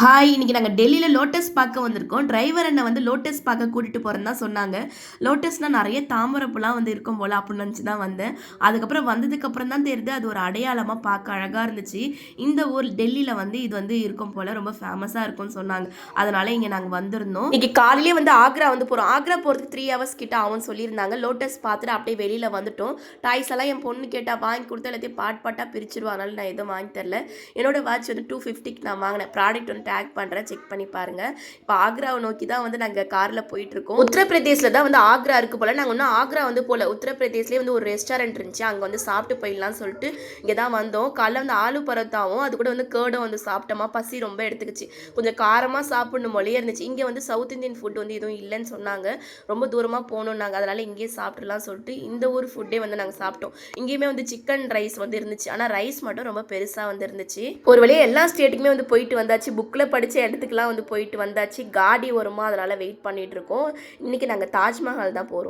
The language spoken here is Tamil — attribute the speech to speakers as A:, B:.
A: ஹாய் இன்றைக்கி நாங்கள் டெல்லியில் லோட்டஸ் பார்க்க வந்திருக்கோம். டிரைவர் அண்ணன் வந்து லோட்டஸ் பார்க்க கூட்டிகிட்டு போகிறேன்னு தான் சொன்னாங்க. லோட்டஸ்னால் நிறைய தாமரப்புலாம் வந்து இருக்கும் போல் அப்படின்னு நினச்சி தான் வந்தேன். அதுக்கப்புறம் வந்ததுக்கப்புறம் தான் தெரியுது அது ஒரு அடையாளமாக பார்க்க அழகாக இருந்துச்சு. இந்த ஊர் டெல்லியில் வந்து இது வந்து இருக்கும் போல் ரொம்ப ஃபேமஸாக இருக்கும்னு சொன்னாங்க. அதனால் இங்கே நாங்கள் வந்திருந்தோம். இன்றைக்கி காலையிலே வந்து ஆக்ரா வந்து போகிறோம் ஆக்ரா போகிறதுக்கு த்ரீ ஹவர்ஸ் கிட்ட ஆகும்னு சொல்லியிருந்தாங்க. லோட்டஸ் பார்த்துட்டு அப்படியே வெளியில் வந்துட்டோம். டாய்ஸ் எல்லாம் என் பொண்ணு கேட்டால் வாங்கி கொடுத்து எல்லாத்தையும் பாட் பாட்டாக பிரிச்சிருவா அதனால் நான் எதுவும் வாங்கி தரல. என்னோடய வாட்ச் வந்து டூ ஃபிஃப்டிக்கு நான் வாங்கினேன். ப்ராடக்ட் வந்து டேக் பண்ணுறேன் செக் பண்ணி பாருங்கள் இப்போ ஆக்ராவை நோக்கி தான் வந்து நாங்கள் காரில் போயிட்டுருக்கோம். உத்தரப்பிரதேசில் தான் வந்து ஆக்ரா இருக்கு போல். நாங்கள் இன்னும் ஆக்ரா வந்து போகல உத்தரப்பிரதேசிலே வந்து ஒரு ரெஸ்டாரண்ட் இருந்துச்சு. அங்கே வந்து சாப்பிட்டு போயிடலாம்னு சொல்லிட்டு இங்கே தான் வந்தோம். காலைல வந்து ஆலு பரோட்டாவும் அது கூட வந்து கேர்டும் வந்து சாப்பிட்டோமா. பசி ரொம்ப எடுத்துக்கிச்சு. கொஞ்சம் காரமாக சாப்பிடணும் மொழியே இருந்துச்சு. இங்கே வந்து சவுத் இந்தியன் ஃபுட் வந்து எதுவும் இல்லைன்னு சொன்னாங்க. ரொம்ப தூரமாக போகணும் நாங்கள் அதனால் இங்கேயே சாப்பிட்றலாம் சொல்லிட்டு இந்த ஊர் ஃபுட்டே வந்து நாங்கள் சாப்பிட்டோம். இங்கேயுமே வந்து சிக்கன் ரைஸ் வந்து இருந்துச்சு. ஆனால் ரைஸ் மட்டும் ரொம்ப பெருசாக வந்து இருந்துச்சு. ஒரு வழியாக எல்லா ஸ்டேட்டுக்குமே வந்து போயிட்டு வந்தாச்சு. புக்கில் படித்த இடத்துக்குலாம் வந்து போயிட்டு வந்தாச்சு. காடி வருமா அதனால் வெயிட் பண்ணிகிட்ருக்கோம் இருக்கோம். இன்றைக்கி நாங்கள் தாஜ்மஹால் தான் போகிறோம்